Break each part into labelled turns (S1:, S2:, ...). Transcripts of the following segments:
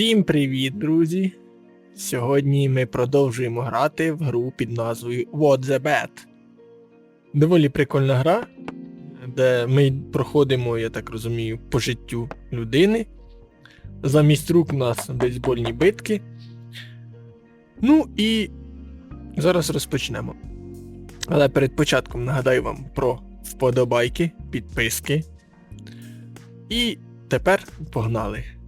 S1: Всім привіт, друзі! Сьогодні ми продовжуємо грати в гру під назвою What the Bet. Доволі прикольна гра, де ми проходимо, я так розумію, по життю людини. Замість рук у нас бейсбольні битки. Ну і зараз розпочнемо. Але перед початком нагадаю вам про вподобайки, підписки. І тепер погнали.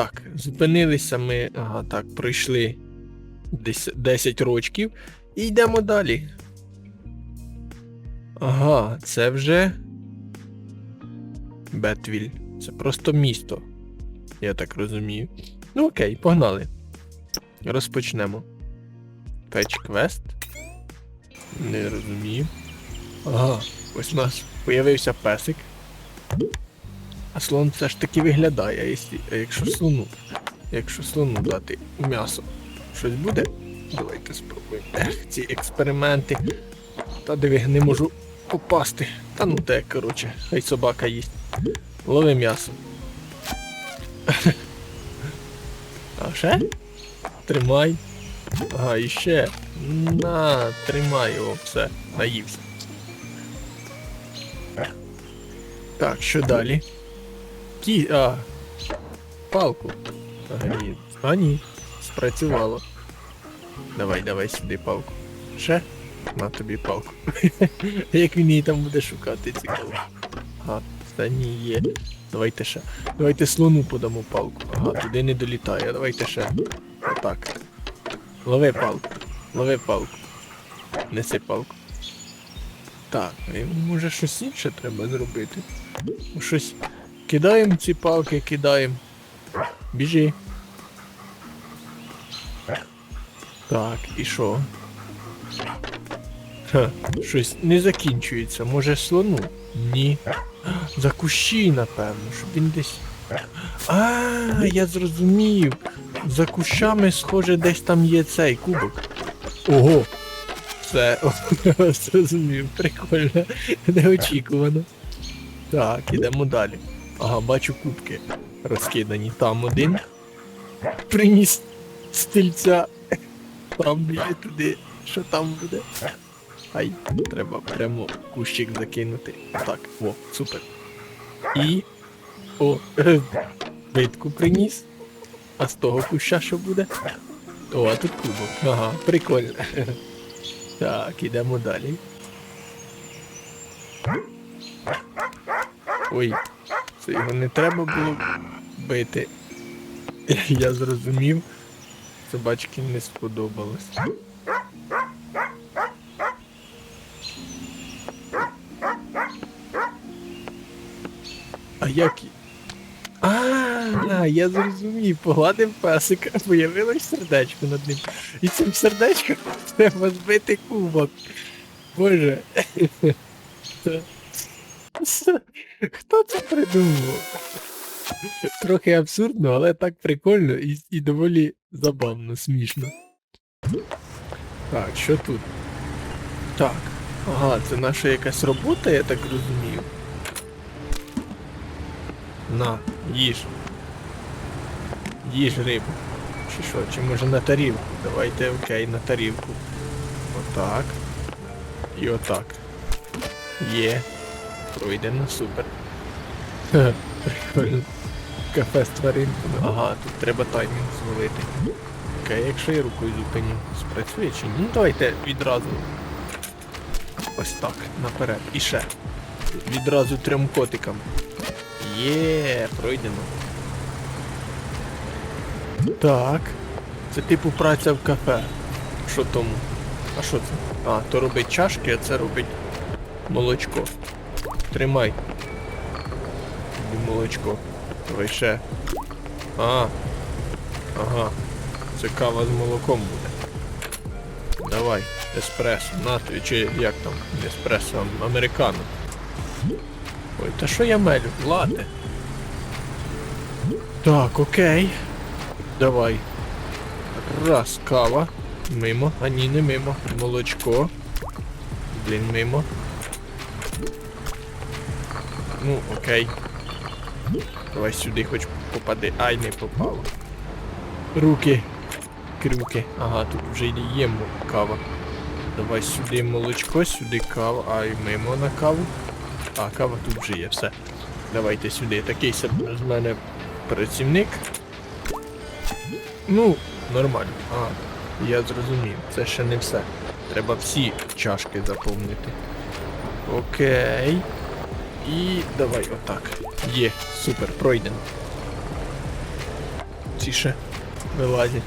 S1: Так, зупинилися ми, ага, так, пройшли десь 10 рочків і йдемо далі. Ага, це вже Бетвіль. Це просто місто. Я так розумію. Ну окей, погнали. Розпочнемо. Фетч квест. Не розумію. Ага, ось у нас появився песик. А слон все ж таки виглядає, а якщо, слону. Якщо слону дати м'ясо, щось буде? Давайте спробуємо. Ех, ці експерименти. Та диви, не можу попасти. Та ну те, коротше, хай собака їсть. Лови м'ясо. А ще? Тримай. Ага, і ще. На, тримай його, все, наївся. Так, що далі? Кі... А. Палку. А ні. А ні. Спрацювало. Давай, давай сюди палку. Ще? На тобі палку. Як він її там буде шукати, цікаво. Ага, та ні, є. Давайте ще. Давайте слону подамо палку. Ага, туди не долітає. Давайте ще. Отак. Лови палку. Лови палку. Неси палку. Так, може щось інше треба зробити. Щось. Кидаємо ці палки, кидаємо. Біжи. Так, і що? Щось не закінчується. Може слону? Ні. За кущі, напевно, щоб він десь. А, я зрозумів. За кущами, схоже, десь там є цей кубок. Ого! Все, зрозумів, прикольно, неочікувано. Так, ідемо далі. Ага, бачу кубки розкидані. Там один. Приніс стільця. Там біжи туди. Що там буде? Ай, треба прямо кущик закинути. Так, о, супер. І. О, битку приніс. А з того куща що буде? О, а тут кубок. Ага, прикольно. Так, ідемо далі. Ой, це його не треба було бити. Я зрозумів. Собачки не сподобалось. А як. А, я зрозумів, погладив песика, появилось сердечко над ним. І цим сердечком треба збити кубок. Боже. Це- Хто це придумав? Трохи абсурдно, але так прикольно і, і доволі забавно, смішно. Так, що тут? Так. Ага, це наша якась робота, я так розумію. На, їж. Їж рибу. Чи що, чи може на тарілку? Давайте окей, на тарілку. Отак. І отак. Є. Пройдено, супер. Ха, Прикольно. Кафе з тваринками. Ага, тут треба таймінг звалити. Окей, якщо я рукою зупиню, спрацює чи ні? Ну давайте відразу. Ось так, наперед. І ще. Відразу трьом котикам. Є, пройдено. Так. Це типу праця в кафе. Що тому? А що це? А, то робить чашки, а це робить молочко. Тримай. Молочко. Давай ще. А. Ага. Це кава з молоком буде. Давай, еспресо. На тобі, чи як там? Еспресо, американо. Ой, та що я мелю? Лате. Так, окей. Давай. Раз, кава. Мимо. А ні, не мимо. Молочко. Блін, мимо. Ну, окей. Давай сюди хоч попади. Ай, не попало. Руки. Крюки. Ага, тут вже є кава. Давай сюди молочко, сюди кава, а й мимо на каву. А, кава тут вже є, все. Давайте сюди. Такий з мене працівник. Ну, нормально. А, я зрозумів. Це ще не все. Треба всі чашки заповнити. Окей. І давай отак. Є, супер, пройдено. Ці ще вилазять.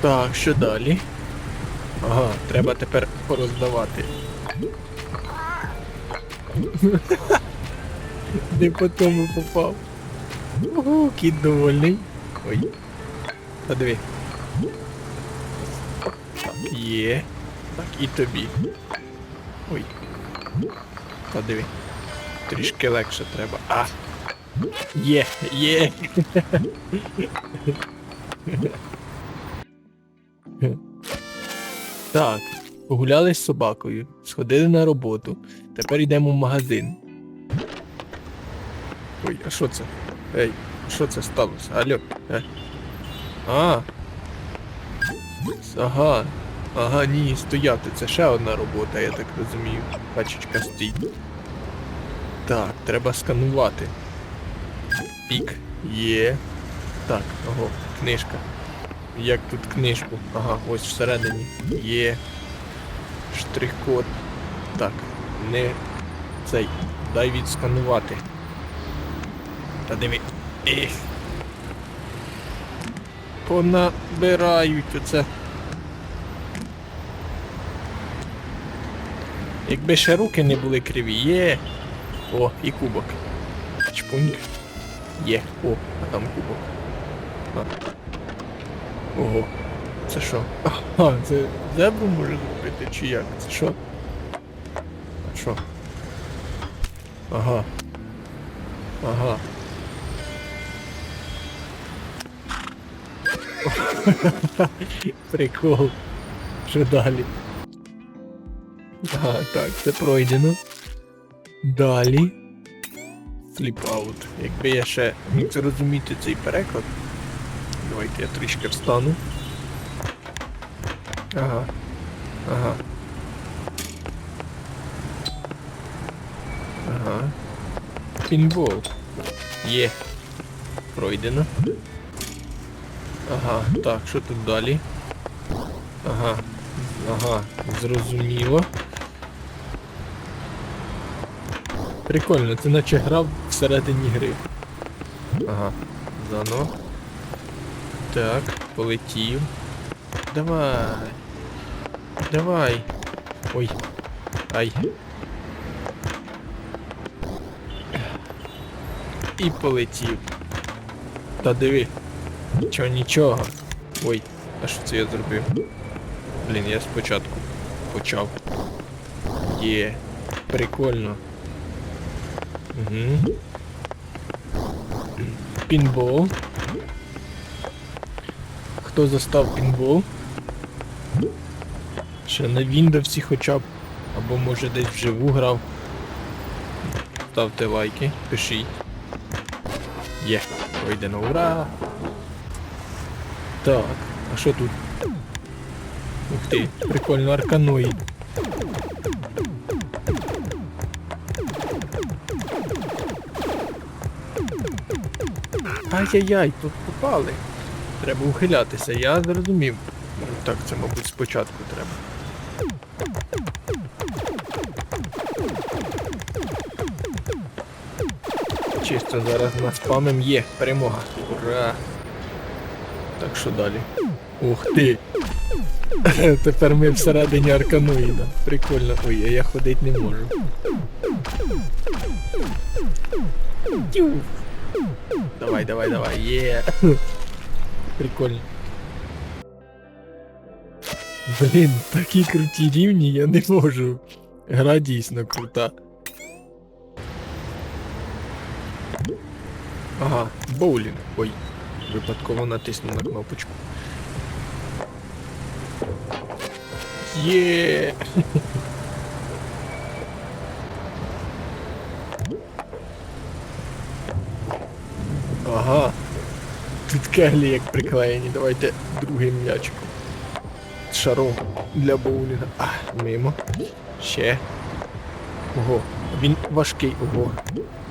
S1: Так, що далі? Ага, треба тепер пороздавати. Не по тому попав. Ого, кіт довольний. Ой. Та диви. Є. Так, і тобі. Ой. Та диви. Трішки легше треба. А! Є, є. Так, погуляли з собакою, сходили на роботу. Тепер йдемо в магазин. Ой, а що це? Ей, що це сталося? Алло. Е. А. Ага. Ага, ні, стояти. Це ще одна робота, я так розумію. Пачечка стій. Так, треба сканувати. Пік. Є. Так, ого, книжка. Як тут книжку? Ага, ось всередині. Є. Штрих-код. Так, не цей. Дай відсканувати. Та диви. Ех. Понабирають оце. Якби ще руки не були криві, є. О, і кубок. Чпуньк. Є. О, а там кубок. А. Ого. Це що? Ага, це зебру може зробити чи як? Це що? А що? Ага. Ага. Прикол. Що далі? Ага, так, це пройдено. Далі. Фліп-аут. Якби я ще міг зрозуміти цей переклад. Давайте я трішки встану. Ага. Ага. Ага. Пінбол. Є. Пройдено. Ага, так, що тут далі? Ага. Ага, зрозуміло. Прикольно, це наче грав всередині гри. Ага, заново. Так, полетів. Давай. Давай. Ой. Ай. І полетів. Та диви. Нічого, нічого. Ой, а що це я зробив? Блін, я спочатку почав. Є. Прикольно. Пінбол. Хто застав пінбол? Ще на Windows хоча б. Або може десь вживу грав. Ставте лайки, пишіть. Є, пройдено, ура! Так, а що тут? Ух ти, прикольно, арканоїд. Ай-яй-яй, тут попали. Треба ухилятися, я зрозумів. Так, це, мабуть, спочатку треба. Чисто зараз на спамем є. Перемога. Ура! Так що далі? Ух ти! Тепер ми всередині арканоїда. Прикольно. Ой, а я ходити не можу. Тю. Давай, давай, давай, є. Прикольно. Блін, такі круті рівні я не можу. Гра дійсно крута. Ага, боулінг. Ой, випадково натиснув на кнопочку. Є. Ага. Тут кеглі як приклеєні. Давайте другим м'ячиком. З Шаром для боулінга. А, мимо. Ще. Ого, він важкий, ого.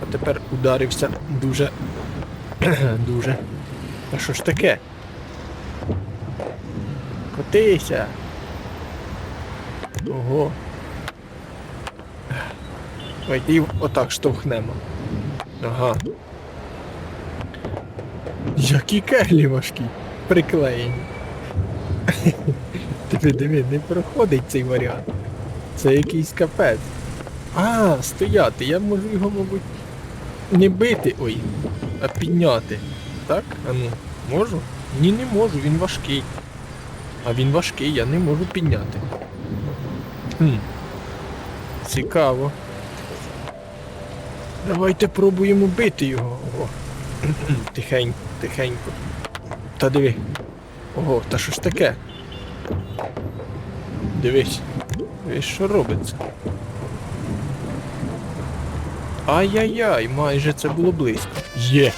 S1: А тепер ударився дуже. дуже. А що ж таке? Котися. Ого. Давайте їх отак штовхнемо. Ага. Які кеглі важкі. Приклеєні. Диви, диви, не проходить цей варіант. Це якийсь капець. А, стояти, я можу його, мабуть, не бити, ой, а підняти. Так? А ну, можу? Ні, не можу, він важкий. А він важкий, я не можу підняти. Хм. Цікаво. Давайте пробуємо бити його. О. Тихенько, тихенько. Та диви. Ого, та що ж таке? Дивись. Дивись, що робиться. Ай-яй-яй, майже це було близько. Є.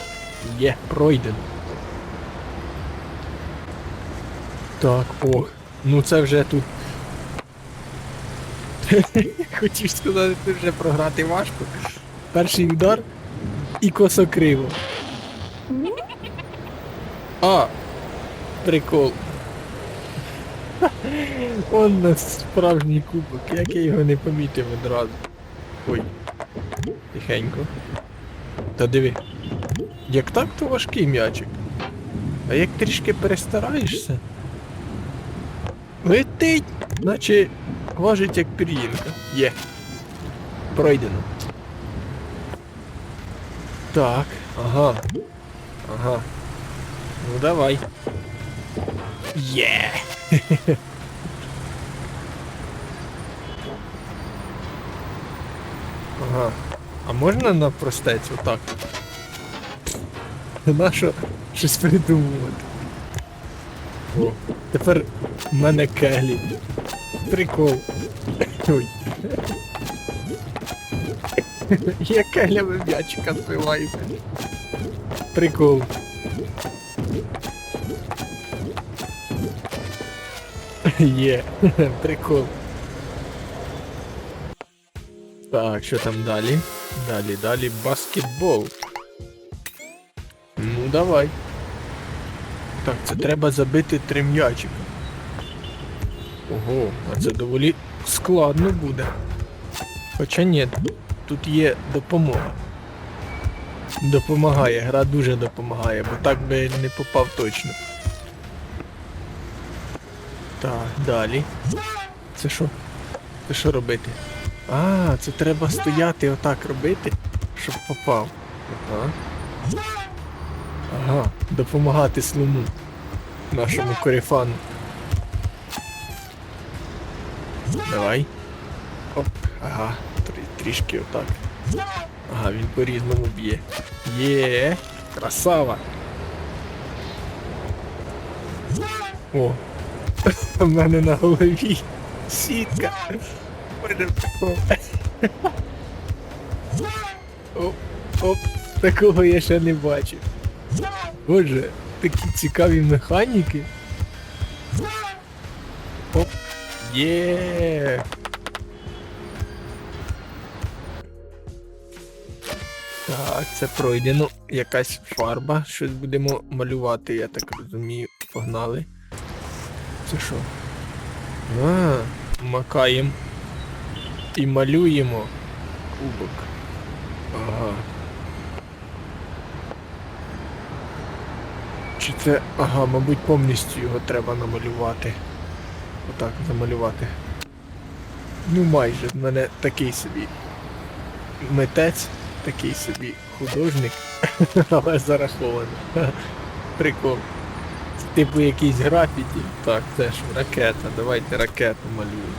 S1: Є, пройдено. Так, о. Ну це вже тут. Хотів сказати, ти вже програти важко. Перший удар і косокриво. А, прикол. Он нас справжній кубок, як я його не помітив одразу. Ой. Тихенько. Та диви. Як так, то важкий м'ячик. А як трішки перестараєшся, летить, наче важить як пір'їнка. Є. Пройдено. Так, ага. Ага. Ну давай. Є! Ага. А можна на простець отак? Нащо щось придумувати? О, тепер в мене кеглі. Прикол. Ой. Я кеглями м'ячика збиваю. Прикол. Є, прикол. Так, що там далі? Далі, далі баскетбол. Ну давай. Так, це треба забити три м'ячика. Ого, а це доволі складно буде. Хоча ні, тут є допомога. Допомагає, гра дуже допомагає, бо так би не попав точно. Так, далі. Це що? Це що робити? А, це треба стояти отак робити, щоб попав. Ага. Ага, допомагати слону. Нашому корефану. Давай. Оп, ага, трі- трішки отак. Ага, він по-різному б'є. Є, красава. О, у мене на голові сітка. Оп, оп, такого я ще не бачив. Боже, такі цікаві механіки. Оп. Є. Так, це пройдено. Якась фарба. Щось будемо малювати, я так розумію. Погнали. Це що? А, макаємо. І малюємо кубок. Ага. Чи це... Ага, мабуть, повністю його треба намалювати. Отак, замалювати. Ну майже, в мене такий собі митець, такий собі художник, але зарахований. Прикол. Типу якийсь графіті. Так, це ж ракета. Давайте ракету малюємо.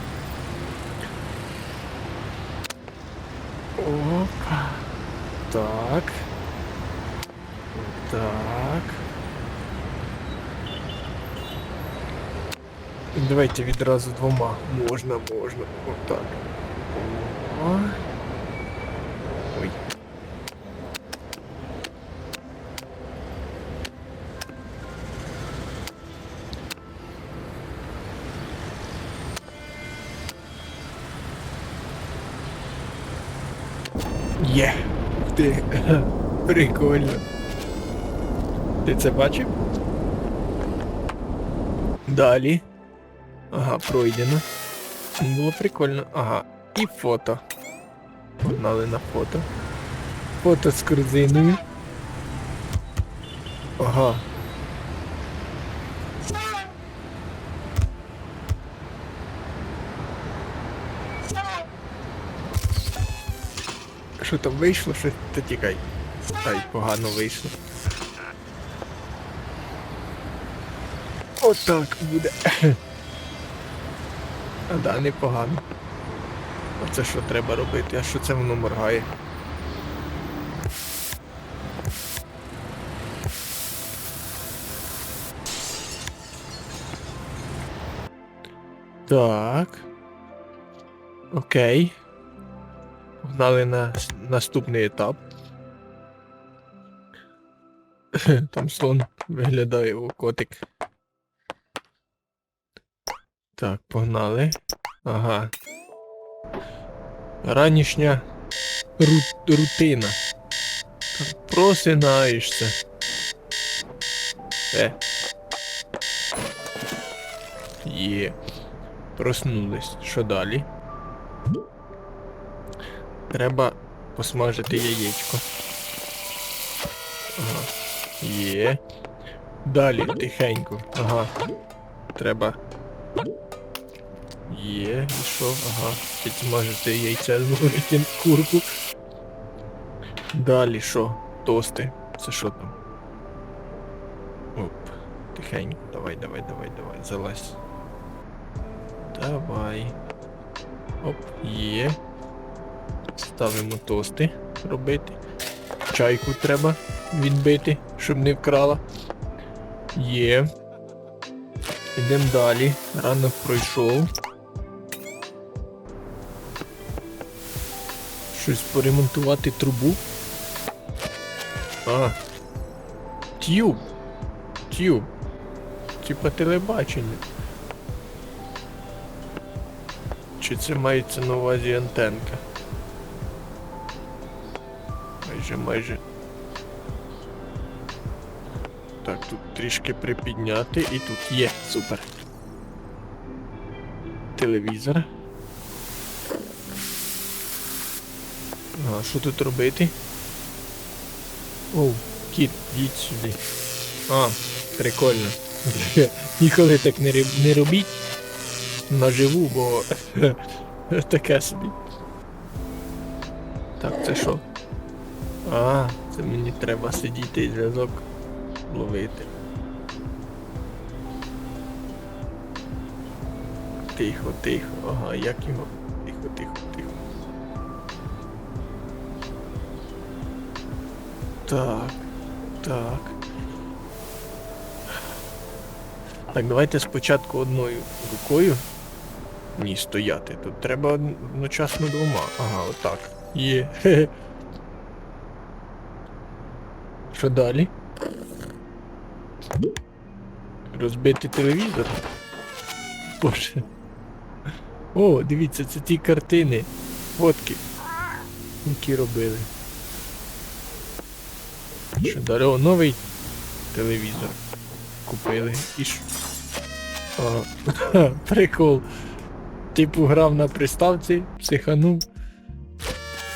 S1: Опа. Так. Так. Давайте відразу двома. Можна, можна. Отак. О. Прикольно. Ти це бачив? Далі. Ага, пройдено. Було прикольно. Ага. І фото. Погнали на фото. Фото з корзиною. Ага. Що там вийшло, що та тікай. Ай, погано вийшло. Отак буде. А да, непогано. Оце що треба робити, а що це воно моргає? Так. Окей. Погнали на наступний етап. Там слон виглядає у котик. Так, погнали. Ага. Ранішня ру- рутина. Просинаєшся. Е. Є. Проснулись. Що далі? Треба посмажити яєчко. Ага. Є. Далі тихенько. Ага. Треба. Є, і що? Ага. Підсмажити яйця зловити курку. Далі що? Тости. Це що там? Оп. Тихенько. Давай, давай, давай, давай. Залазь. Давай. Оп, є. Ставимо тости робити. Чайку треба відбити, щоб не вкрала. Є. Йдемо далі. Ранок пройшов. Щось поремонтувати трубу. А. Тюб. Тюб. Типа телебачення. Чи це мається на увазі антенка? Майже, майже. Трішки припідняти і тут є. Супер. Телевізор. А що тут робити? Оу, кіт, їдь сюди. А, прикольно. Ніколи так не робіть наживу, бо таке собі. Так, це що? А, це мені треба сидіти і зв'язок ловити. Тихо, тихо, ага, як його? Тихо, тихо, тихо. Так, так. Так, давайте спочатку одною рукою. Ні, стояти. Тут треба одночасно двома. Ага, отак. Є. Що далі? Розбити телевізор? Боже. О, дивіться, це ті картини. Фотки. Які робили. Що далі? Новий телевізор. Купили. І що? А, прикол. Типу грав на приставці, психанув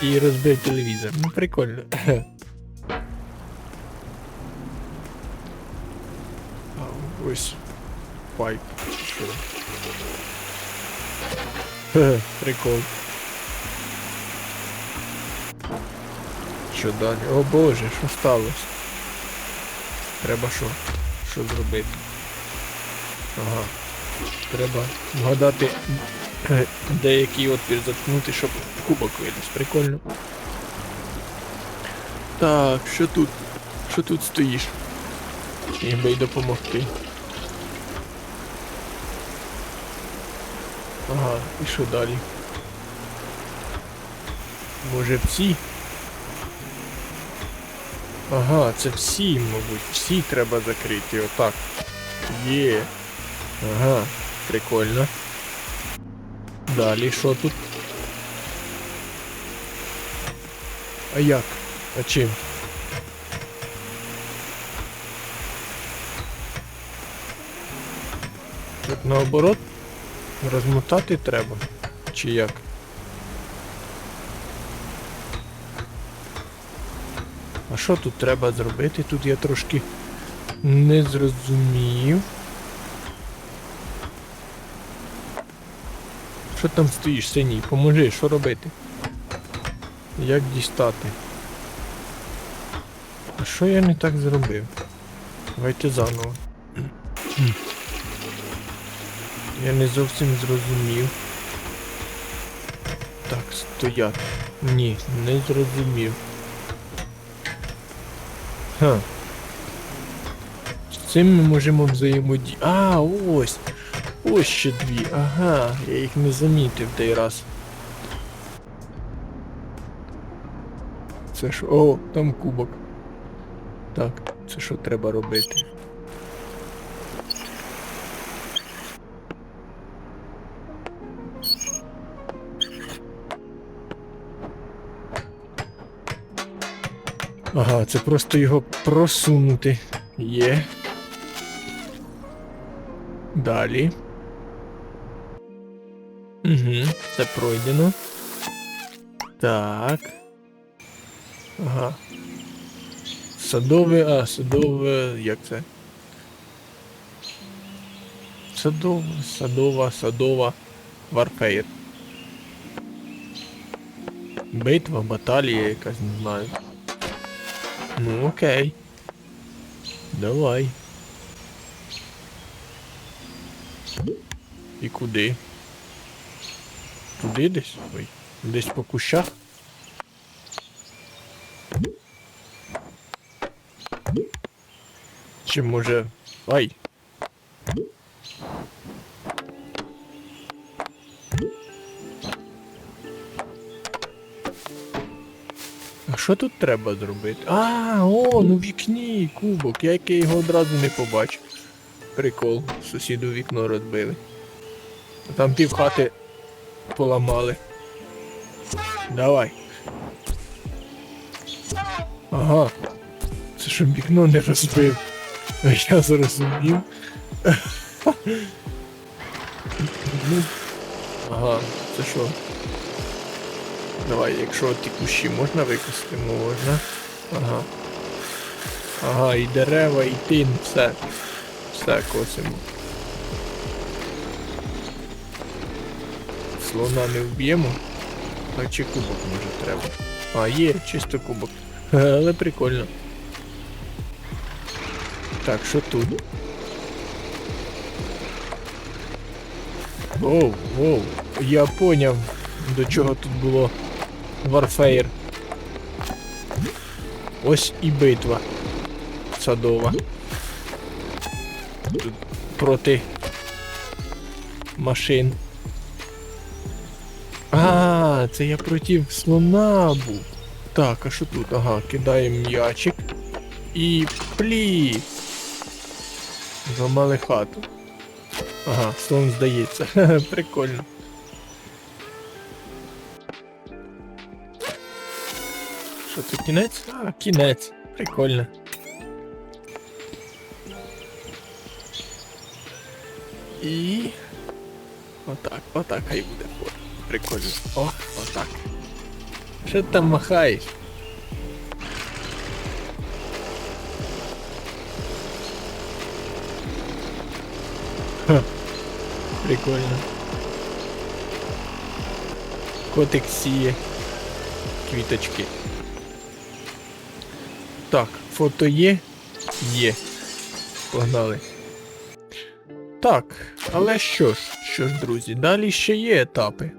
S1: і розбив телевізор. Ну прикольно. Ось пайп. Що? Прикол. Що далі? О боже, що сталося? Треба що? Що зробити? Ага. Треба вгадати е, деякий отвір заткнути, щоб кубок виліз. Прикольно. Так, що тут? Що тут стоїш? Міг би й допомогти. Ага, і що далі? Може всі? Ага, це всі, мабуть. Всі треба закрити, отак. Є. Ага, прикольно. Далі що тут? А як? А чим? Тут наоборот розмотати треба. Чи як? А що тут треба зробити? Тут я трошки не зрозумів. Що там стоїш, синій? Поможи, що робити? Як дістати? А що я не так зробив? Давайте заново. Я не зовсім зрозумів. Так, стояти. Ні, не зрозумів. Ха. З цим ми можемо взаємодіяти. А, ось! Ось ще дві. Ага, я їх не замітив той раз. Це ж. О, там кубок. Так, це що треба робити? Ага, це просто його просунути. Є. Далі. Угу, це пройдено. Так. Ага. Садове, а, садове, як це? Садова, садова, садова, варфеєр. Битва, баталія якась, не знаю. Ну окей. Давай. І куди? Туди десь? Ой. Десь по кущах? Чи може... Ай! А що тут треба зробити? А, о, ну вікні кубок, я його одразу не побачив. Прикол, сусіду вікно розбили. Там пів хати поламали. Давай. Ага. Це щоб вікно не розбив. Я зрозумів. Ага, це що? Давай, якщо ті кущі можна використати, можна. Ага. Ага, і дерева, і тин, все. Все косимо. Слона не вб'ємо. А чи кубок може треба? А, є, чисто кубок. Але прикольно. Так, що тут? Оу, оу, я поняв, до чого тут було Warfare. Ось і битва садова. Тут проти машин. А, це я проти слона був. Так, а що тут? Ага, кидаємо м'ячик. І плі. Зламали хату. Ага, слон здається. Прикольно. Що це кінець? А, кінець. Прикольно. І. Отак, отак хай буде фото. Прикольно. О, отак. Що ти там махаєш? Ха. Прикольно. Котик сіє. Квіточки. Так, фото є? Є. Погнали. Так, але що ж, що ж, друзі, далі ще є етапи.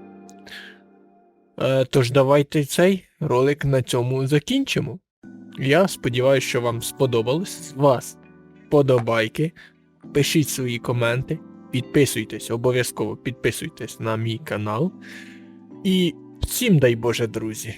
S1: Е, тож давайте цей ролик на цьому закінчимо. Я сподіваюся, що вам сподобалось. Вас подобайки. Пишіть свої коменти. Підписуйтесь, обов'язково підписуйтесь на мій канал. І всім дай Боже, друзі!